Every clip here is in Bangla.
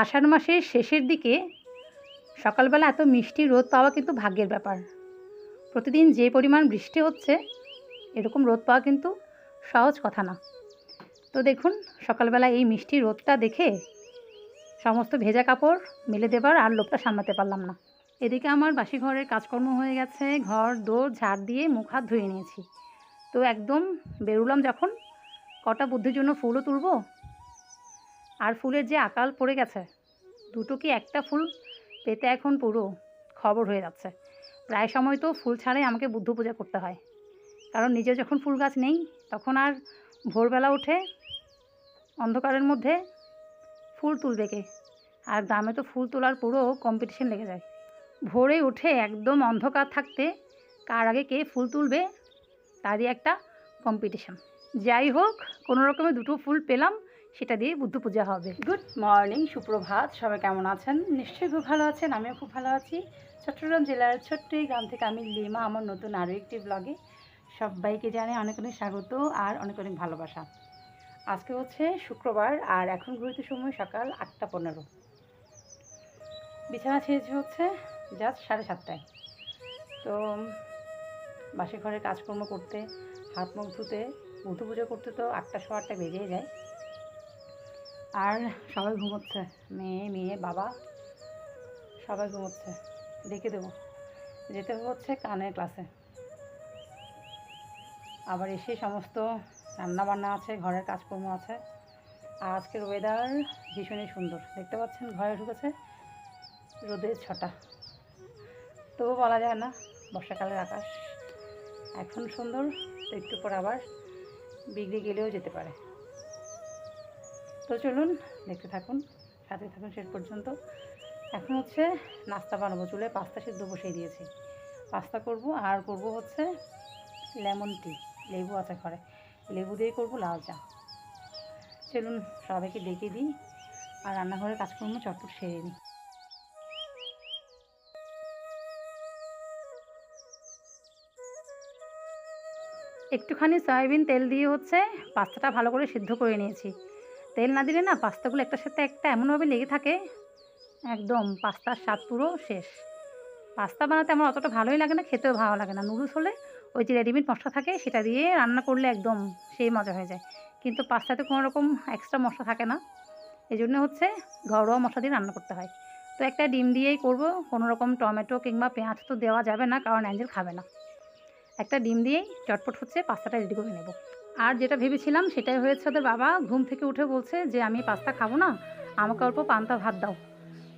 আষাঢ় মাসের শেষের দিকে সকালবেলা এত মিষ্টি রোদ পাওয়া কিন্তু ভাগ্যের ব্যাপার। প্রতিদিন যে পরিমাণ বৃষ্টি হচ্ছে, এরকম রোদ পাওয়া কিন্তু সহজ কথা না। তো দেখুন, সকালবেলা এই মিষ্টি রোদটা দেখে সমস্ত ভেজা কাপড় মেলে দেবার আর লোকটা সামলাতে পারলাম না। এদিকে আমার বাসি ঘরের কাজকর্ম হয়ে গেছে, ঘর, দোর, ঝাড় দিয়ে মুখ হাত ধুয়ে নিয়েছি। তো একদম বেরোলাম যখন, কটা বুদ্ধির জন্য ফুলও তুলবো আর ফুলের যে আকাল পড়ে গেছে, দুটো কি একটা ফুল পেতে এখন পুরো খবর হয়ে যাচ্ছে। প্রায় সময় তো ফুল ছাড়াই আমাকে বুদ্ধ পূজা করতে হয়। কারণ নিজে যখন ফুল গাছ নেই, তখন আর ভোরবেলা উঠে অন্ধকারের মধ্যে ফুল তুলবে কে? আর গ্রামে তো ফুল তোলার পুরো কম্পিটিশন লেগে যায়। ভোরে উঠে একদম অন্ধকার থাকতে কার আগে কে ফুল তুলবে, তারই একটা কম্পিটিশন যাই হোক, কোনো রকমে দুটো ফুল পেলাম। সেটা দিয়ে বুদ্ধ পূজা হবে। গুড মর্নিং সুপ্রভাত। সবাই কেমন আছেন? নিশ্চয়ই খুব ভালো আছেন, আমিও খুব ভালো আছি। চট্টগ্রাম জেলার ছোট্ট এই গ্রাম থেকে আমি লিমা, আমার নতুন আরও একটি ব্লগে সবাইকে জানে অনেক অনেক স্বাগত আর অনেক অনেক ভালোবাসা। আজকে হচ্ছে শুক্রবার আর এখন ঘুরতে সময় সকাল আটটা পনেরো। বিছানা ছেড়েছে হচ্ছে জাস্ট সাড়ে সাতটায়। তো বাসে ঘরে কাজকর্ম করতে, হাত মুখ ধুতে, বুদ্ধ পুজো করতে তো আটটা শো আটটা বেজেই যায়। আর সবাই ঘুমোচ্ছে। মেয়ে মেয়ে, বাবা, সবাই ঘুমোচ্ছে। দেখে দেবো। যেতে হচ্ছে কানের ক্লাসে। আবার এসে সমস্ত রান্না বান্না আছে, ঘরের কাজকর্ম আছে। আর আজকের ওয়েদার ভীষণই সুন্দর। দেখতে পাচ্ছেন, ঘরে ঢুকেছে রোদের ছটা। তবু বলা যায় না, বর্ষাকালের আকাশ এখন সুন্দর, তো একটু পর আবার বিগড়ে গেলেও যেতে পারে। তো চলুন, দেখতে থাকুন সাথে থাকুন শেষ পর্যন্ত। এখন হচ্ছে নাস্তা বানাবো, চুলে পাস্তা সিদ্ধ বসিয়ে দিয়েছি। পাস্তা করব, আর করব হচ্ছে লেমন টি, লেবু আছে ঘরে লেবু দিয়ে করব লাল চা। চলুন, সবাইকে ডেকে দিই, আর রান্নাঘরের কাজকর্ম চটপট সেরে নিই। একটুখানি সয়াবিন তেল দিয়ে হচ্ছে পাস্তাটা ভালো করে সিদ্ধ করে নিয়েছি। তেল না দিলে না পাস্তাগুলো একটার সাথে একটা এমনভাবে লেগে থাকে। একদম পাস্তার স্বাদ পুরো শেষ। পাস্তা বানাতে আমার অতটা ভালোই লাগে না, খেতেও ভালো লাগে না। নুডলস হলে ওই যে রেডিমেড মশলা থাকে সেটা দিয়ে রান্না করলে একদম সেই মজা হয়ে যায়। কিন্তু পাস্তাতে কোনো রকম এক্সট্রা মশলা থাকে না। এই জন্য হচ্ছে ঘরোয়া মশলা দিয়ে রান্না করতে হয়। তো একটা ডিম দিয়েই করব, কোনো রকম টমেটো কিংবা পেঁয়াজ তো দেওয়া যাবে না, কারণ অ্যাঞ্জেল খাবে না। একটা ডিম দিয়েই চটপট হচ্ছে পাস্তাটা রেডি করে নেব। আর যেটা ভেবেছিলাম সেটাই হয়েছে ওদের বাবা। ঘুম থেকে উঠে বলছে যে, আমি পাস্তা খাব না, আমাকে অল্প পান্তা ভাত দাও।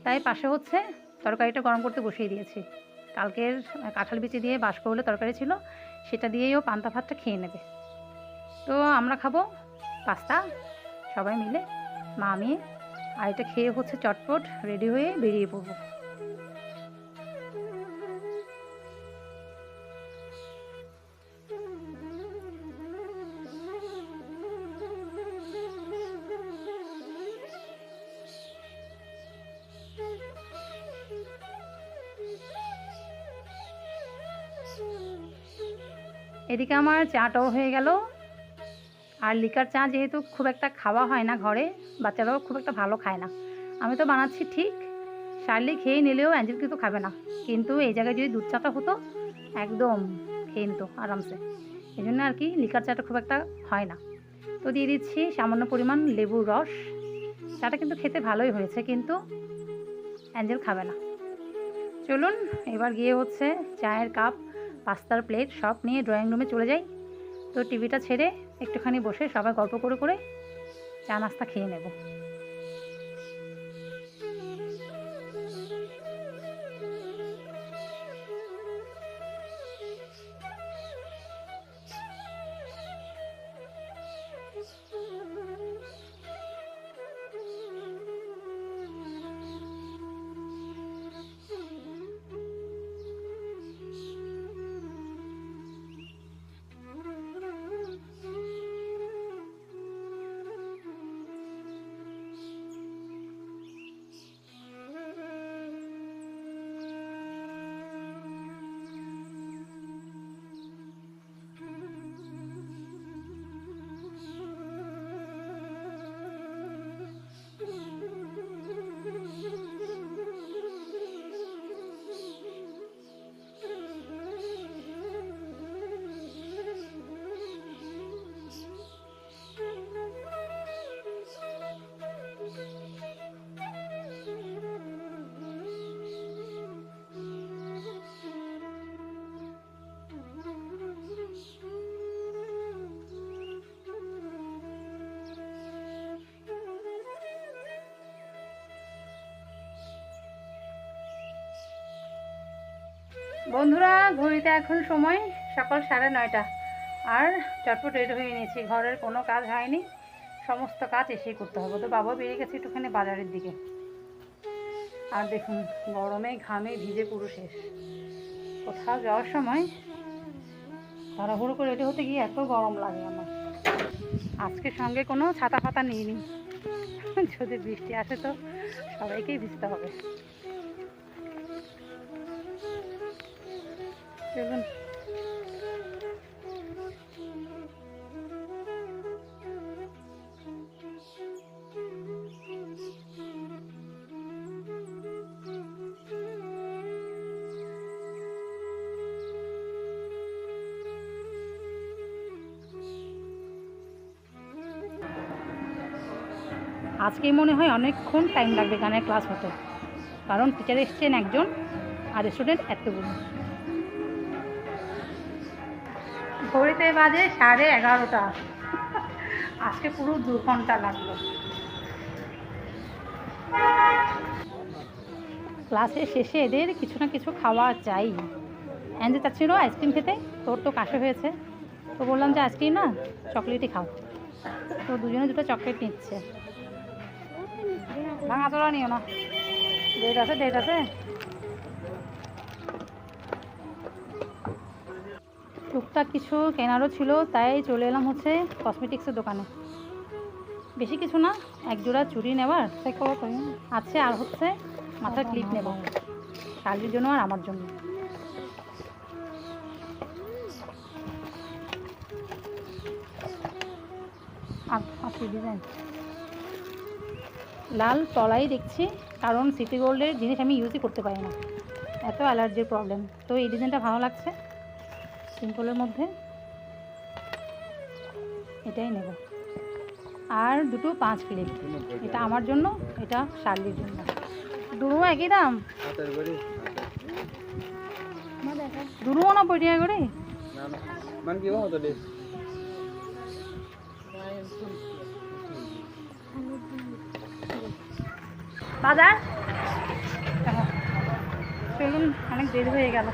তাই পাশে হচ্ছে তরকারিটা গরম করতে বসিয়ে দিয়েছি। কালকের কাঁঠাল বিচি দিয়ে বাষ্প হলে তরকারি ছিল, সেটা দিয়েই ও পান্তা ভাতটা খেয়ে নেবে। তো আমরা খাব পাস্তা, সবাই মিলে, মা, আমি, আর এটা খেয়ে হচ্ছে চটপট রেডি হয়ে বেরিয়ে পড়ব। এদিকে আমার চাটাও হয়ে গেল। আর লিকার চা যেহেতু খুব একটা খাওয়া হয় না ঘরে, বাচ্চারাও খুব একটা ভালো খায় না। আমি তো বানাচ্ছি ঠিক। শার্লি খেয়ে নিলেও অ্যাঞ্জেল কিন্তু খাবে না। কিন্তু এই জায়গায় যদি দুধ চাটা হতো, একদম খেয়ে নিত আরামসে। এই জন্য আর কি লিকার চাটা খুব একটা হয় না। তো দিয়ে দিচ্ছি সামান্য পরিমাণ লেবুর রস। চাটা কিন্তু খেতে ভালোই হয়েছে, কিন্তু অ্যাঞ্জেল খাবে না। চলুন, এবার গিয়ে হচ্ছে চায়ের কাপ পাস্তার প্লেট সব নিয়ে ড্রয়িং রুমে চলে যাই। তো টিভিটা ছেড়ে একটুখানি বসে সবাই গল্প করে করে চা নাস্তা খেয়ে নেব। বন্ধুরা, ঘড়িতে এখন সময় সকাল সাড়ে নয়টা। আর চটপট রেডি হয়ে নিয়েছি। ঘরের কোনো কাজ হয়নি। সমস্ত কাজ এসেই করতে হবে। তো বাবা বেরিয়ে গেছে একটুখানি বাজারের দিকে। আর দেখুন, গরমে ঘামে ভিজে পুরো শেষ। কোথাও যাওয়ার সময় তাড়াহুড়ো করে রেডি হতে গিয়ে এত গরম লাগে আমার। আজকে সঙ্গে কোনো ছাতা ফাতা নিইনি। যদি বৃষ্টি আসে তো সবাইকেই ভিজতে হবে। চলুন আজকে মনে হয় অনেকক্ষণ টাইম লাগবে গানের ক্লাস হতে। কারণ টিচার এসছেন একজন, আর স্টুডেন্ট এতগুলো। ঘড়িতে বাজে সাড়ে এগারোটা। আজকে পুরো দু ঘণ্টা লাগল। ক্লাসের শেষে এদের কিছু না কিছু খাওয়া চাই। অ্যান্ডে চাচ্ছিল আইসক্রিম খেতে, তোর তো কাশে হয়েছে। তো বললাম যে আইসক্রিম না, চকলেটই খাও। তো দুজনে দুটো চকলেট নিচ্ছে। ভাঙা তোলা নিও না। ডেট আছে ডেট আছে। টুকটাক কিছু কেনারও ছিল, তাই চলে এলাম হচ্ছে কসমেটিক্সের দোকানে। বেশি কিছু না, এক জোড়া চুরি নেওয়ার আছে আর হচ্ছে মাথার ক্লিপ নেব। শালির জন্য আর আমার জন্য। ডিজাইন লাল তলাই দেখছি, কারণ সিটি গোল্ডের জিনিস আমি ইউজই করতে পারি না। এত অ্যালার্জির প্রবলেম তো এই ডিজাইনটা ভালো লাগছে। সিম্পলের মধ্যে এটাই নেব। আর দুটো পাঁচ ক্লিপ। এটা আমার জন্য, এটা শার্লির জন্য। দুটো একই দাম? দুটো না পড়িয়া করে? বাজার? চলুন অনেক দেরি হয়ে গেল।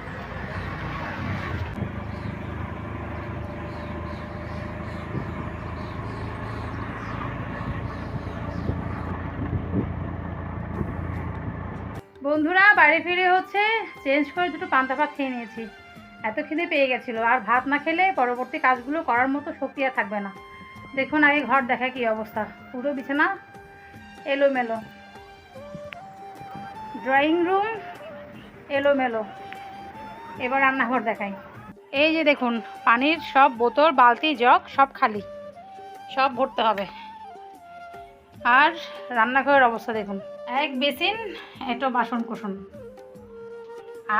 বন্ধুরা, বাড়ি ফিরে হচ্ছে চেঞ্জ করে দুটো পান্তা ভাত খেয়ে নিয়েছি। এত খিদে পেয়ে গেছিল, আর ভাত না খেলে পরবর্তী কাজগুলো করার মতো শক্তি আর থাকবে না। দেখুন আগে ঘর দেখা কি অবস্থা, পুরো বিছানা এলোমেলো। ড্রয়িং রুম এলোমেলো। এবার রান্নাঘর দেখাই। এই যে দেখুন, পানির সব বোতল, বালতি, জগ, সব খালি। সব ভরতে হবে। আর রান্নাঘরের অবস্থা দেখুন। এক বেসিন, এটো বাসন কুসন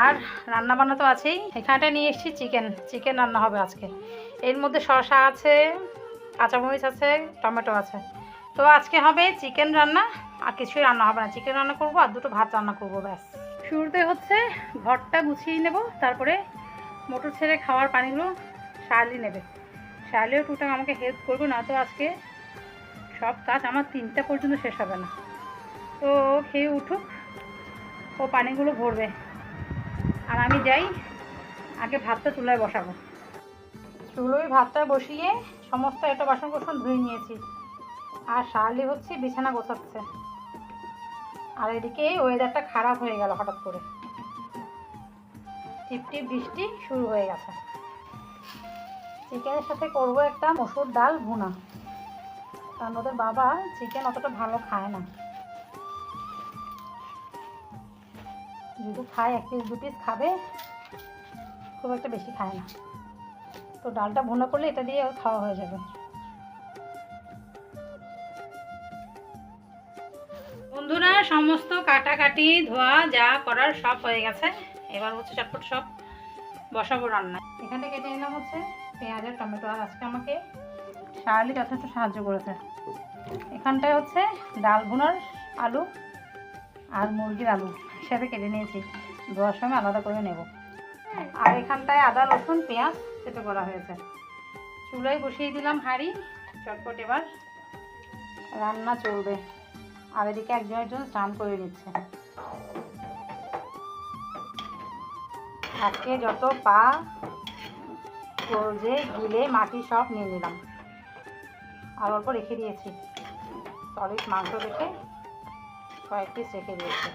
আর রান্না বান্না তো আছেই। এখানটা নিয়ে এসেছি চিকেন চিকেন রান্না হবে আজকে। এর মধ্যে শসা আছে, কাঁচামরিচ আছে, টমেটো আছে। তো আজকে হবে চিকেন রান্না, আর কিছুই রান্না হবে না। চিকেন রান্না করব আর দুটো ভাত রান্না করব, ব্যাস। শুরুতে হচ্ছে ঘরটা গুছিয়ে নেব, তারপরে মোটর ছেড়ে খাওয়ার পানিগুলো শার্লি নেবে। শার্লিও টুকটাক আমাকে হেল্প করবে না তো আজকে সব কাজ আমার তিনটা পর্যন্ত শেষ হবে না। তো খেয়ে উঠুক, ও পানিগুলো ভরবে। আর আমি যাই, আগে ভাতটা চুলায় বসাবো। চুলোয় ভাতটা বসিয়ে সমস্ত একটা বাসন কোসন ধুয়ে নিয়েছি। আর শার্লি হচ্ছে বিছানা গোছাচ্ছে। আর এদিকে ওয়েদারটা খারাপ হয়ে গেল হঠাৎ করে। টিপটিপ বৃষ্টি শুরু হয়ে গেছে। চিকেনের সাথে করব একটা মসুর ডাল ভুনা। কারণ ওদের বাবা চিকেন অতটা ভালো খায় না। যদি খায় এক পিস দু পিস খাবে খুব একটা বেশি খায় না। তো ডালটা ভুনা করলে এটা দিয়ে ওর খাওয়া হয়ে যাবে। বন্ধুরা সমস্ত কাটাকাটি ধোয়া যা করার সব হয়ে গেছে। এবার হচ্ছে চটপট সব বসাবো রান্না এখানে কেটে নিলাম হচ্ছে পেঁয়াজ আর টমেটো আর আজকে আমাকে শার্লি যথেষ্ট সাহায্য করেছে। এখানটায় হচ্ছে ডাল ভুনার আলু আর মুরগির আলু। হিসাবে কেটে নিয়েছি। ধোয়ার সময় আলাদা করে নেব। আর এখানটায় আদা, রসুন, পেঁয়াজ চেপে করা হয়েছে। চুলায় বসিয়ে দিলাম হাঁড়ি। চটপট এবার রান্না চলবে। আর এদিকে একজন একজন স্নান করে নিচ্ছে। আজকে যত পা যে গিলে, মাটি সব নিয়ে নিলাম। আর অল্প রেখে দিয়েছি। সলিড মাংস রেখে কয়েক পিস রেখে দিয়েছি।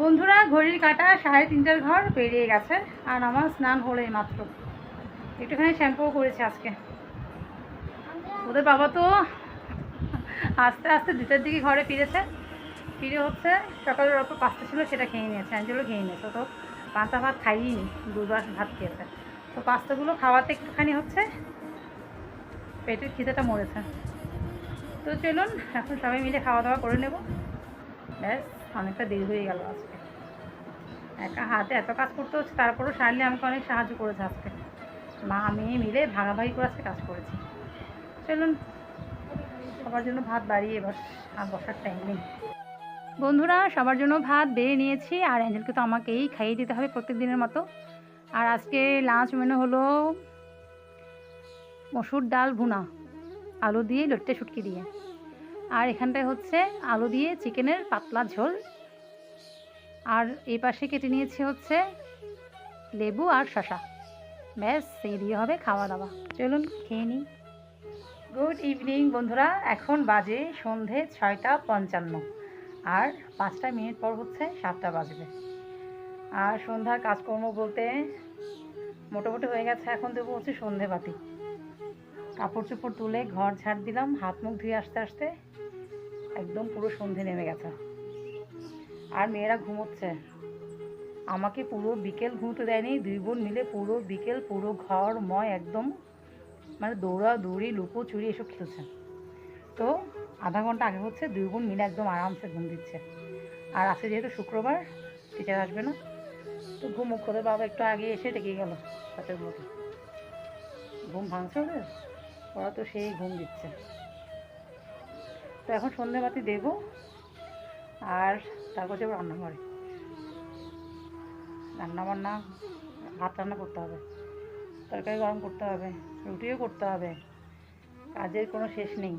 বন্ধুরা, ঘড়ির কাটা সাড়ে তিনটার ঘর পেরিয়ে গেছে, আর আমার স্নান হলো মাত্র একটুখানি শ্যাম্পু করেছে আজকে। ওদের বাবা তো আস্তে আস্তে দুটার দিকে ঘরে ফিরেছে। ফিরে হচ্ছে সকালের অল্প পাস্তা ছিল, সেটা খেয়ে নিয়েছে, অ্যাঞ্জেলও খেয়ে নিয়েছে। তো পান্তা ভাত খাইনি দুবার ভাত খেয়েছে। তো পাস্তাগুলো খাওয়াতে একটুখানি হচ্ছে, পেটের খিদেটা মরেছে। তো চলুন, এখন সবাই মিলে খাওয়া দাওয়া করে নেব। ব্যাস। অনেকটা দেরি হয়ে গেল আজকে। একা হাতে এত কাজ করতে হচ্ছে, তারপরেও সারলে আমাকে অনেক সাহায্য করেছে আজকে। মা, মেয়ে মিলে ভাগাভাগি করে আজকে কাজ করেছি। চলুন, সবার জন্য ভাত বাড়িয়ে এবার আর বসার টাইম নেই। বন্ধুরা, সবার জন্য ভাত বেড়ে নিয়েছি, আর অ্যাঞ্জেলকে তো আমাকেই খাইয়ে দিতে হবে প্রত্যেক দিনের মতো। আর আজকে লাঞ্চ মেনু হলো মসুর ডাল ভুনা, আলু দিয়ে লট্টে শুটকি দিয়ে। আর এখানটায় হচ্ছে আলু দিয়ে চিকেনের পাতলা ঝোল। আর এই পাশে কেটে নিয়েছি হচ্ছে লেবু আর শশা ব্যাস, সেই দিয়ে হবে খাওয়া দাওয়া চলুন খেয়ে নিই। গুড ইভিনিং বন্ধুরা, এখন বাজে সন্ধে ছয়টা পঞ্চান্ন। আর পাঁচটা মিনিট পর হচ্ছে সাতটা বাজবে। আর সন্ধ্যার কাজকর্ম বলতে মোটামুটি হয়ে গেছে, এখন দেবো হচ্ছে সন্ধে বাতি কাপড় চোপড় তুলে ঘর ঝাড় দিলাম, হাত মুখ ধুয়ে আসতে আসতে। একদম পুরো সন্ধে নেমে গেছে। আর মেয়েরা ঘুমোচ্ছে। আমাকে পুরো বিকেল ঘুমোতে দেয়নি, দুই বোন মিলে পুরো বিকেল, পুরো ঘর, ময় একদম মানে দৌড়া দৌড়ি লুকো চুরি এসব খেলছে। তো আধা ঘণ্টা আগে হচ্ছে দুই বোন মিলে একদম আরামসে ঘুম দিচ্ছে। আর আজকে যেহেতু শুক্রবার, টিচার আসবে না। তো ঘুম করে বাবা একটু আগে এসে ডেকে গেল সাথে মতো ঘুম ভাঙছে ওদের? ওরা তো সেই ঘুম দিচ্ছে। তো এখন সন্ধ্যেবাতি দেবো আর তারপর যাব রান্নাঘরে। রান্না বান্না ভাত রান্না করতে হবে, তরকারি গরম করতে হবে, রুটিও করতে হবে, কাজের কোনো শেষ নেই।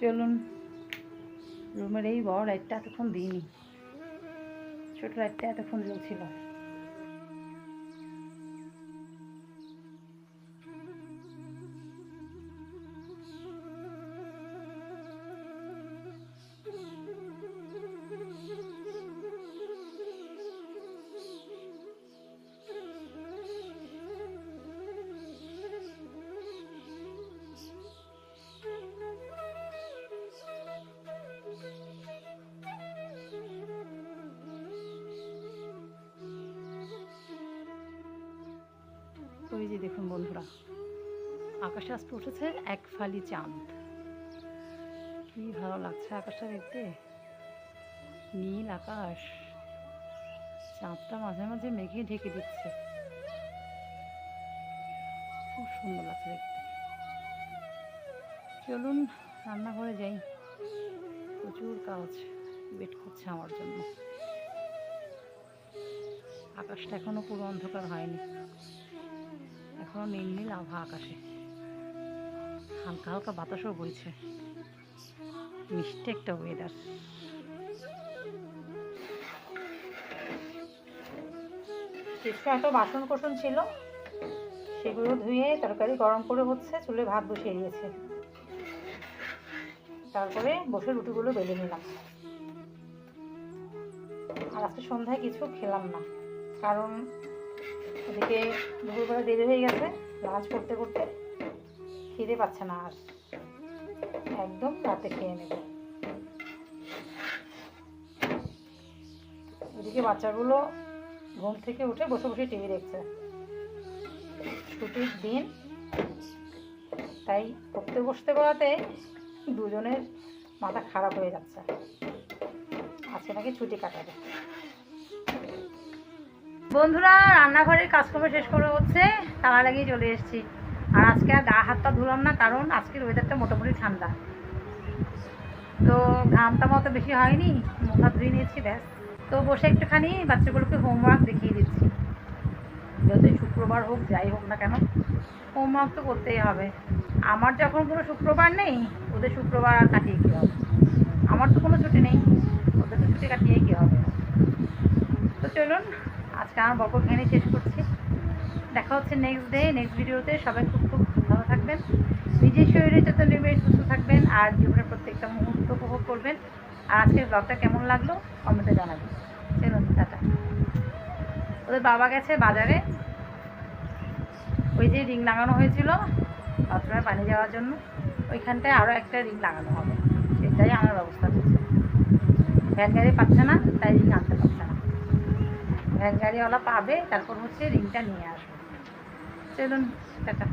চলুন, রুমের এই বড় লাইটটা এতক্ষণ দিইনি, ছোট লাইটটা এতক্ষণ জ্বলছিল। ওই যে দেখুন বন্ধুরা, আকাশে আজকে উঠেছে এক ফালি চাঁদ। কি ভালো লাগছে আকাশটা দেখতে। নীল আকাশ। চাঁদটা মাঝে মাঝে মেঘে ঢেকে দিচ্ছে। খুব সুন্দর লাগছে দেখতে। চলুন রান্নাঘরে যাই। প্রচুর কাজ ওয়েট করছে আমার জন্য। আকাশটা এখনও পুরো অন্ধকার হয়নি। এখনও নীল নীল আভা আকাশে। হালকা হালকা বাতাসও বইছে। মিষ্টি একটা ওয়েদার একটা বাসন কোসন ছিল, সেগুলো ধুয়ে তরকারি গরম করে হচ্ছে চুলে ভাত বসিয়ে দিয়েছে। তারপরে বসে রুটিগুলো বেলে নিলাম। আর আজকে সন্ধ্যায় কিছু খেলাম না, কারণ ওদিকে দুপুরবেলা দেরি হয়ে গেছে লাঞ্চ করতে করতে খিদে পাচ্ছে না আর। একদম রাতে খেয়ে নেব। ওদিকে বাচ্চাগুলো ঘুম থেকে উঠে বসে বসে টিভি দেখছে। ছুটির দিন, তাই পড়তে বসতে বলাতে দুজনের মাথা খারাপ হয়ে যাচ্ছে। আজকে নাকি ছুটি কাটাবে। বন্ধুরা, রান্নাঘরের কাজকর্ম শেষ করে হচ্ছে তালা লাগিয়ে চলে এসেছি। আর আজকে আর গা হাত পা ধুলাম না, কারণ আজকের ওয়েদারটা মোটামুটি ঠান্ডা। তো ঘামটা মতো বেশি হয়নি মুখ ধুয়ে নিয়েছি, ব্যাস। তো বসে একটুখানি বাচ্চাগুলোকে হোমওয়ার্ক দেখিয়ে দিচ্ছি। যদি শুক্রবার হোক, যাই হোক না কেন হোমওয়ার্ক তো করতেই হবে। আমার যখন কোনো শুক্রবার নেই, ওদের শুক্রবার আর কাটিয়ে কী হবে? আমার তো কোনো ছুটি নেই, ওদের তো ছুটি কাটিয়ে কী হবে? তো চলুন আজকে আমার গল্প এখানে শেষ করছি। দেখা হচ্ছে নেক্সট ডে নেক্সট ভিডিওতে সবাই খুব খুব ভালো থাকবেন। নিজের শরীরে যত নেবে, সুস্থ থাকবেন আর জীবনের প্রত্যেকটা মুহূর্ত উপভোগ করবেন। আর আজকের ব্লগটা কেমন লাগল, কমেন্টে জানাবেন। চলুন, টাটা। ওদের বাবা গেছে বাজারে। ওই যে রিং লাগানো হয়েছিল, বাথরুমে পানি যাওয়ার জন্য। ওইখানটায় আরও একটা রিং লাগানো হবে। সেটাই আমার ব্যবস্থা করছে ভ্যান গাড়ি পাচ্ছে না, তাই রিং আনতে পারছে ভ্যান গাড়িওয়ালা পাবে তারপর হচ্ছে রিংটা নিয়ে আসবে। চলুন টাটা।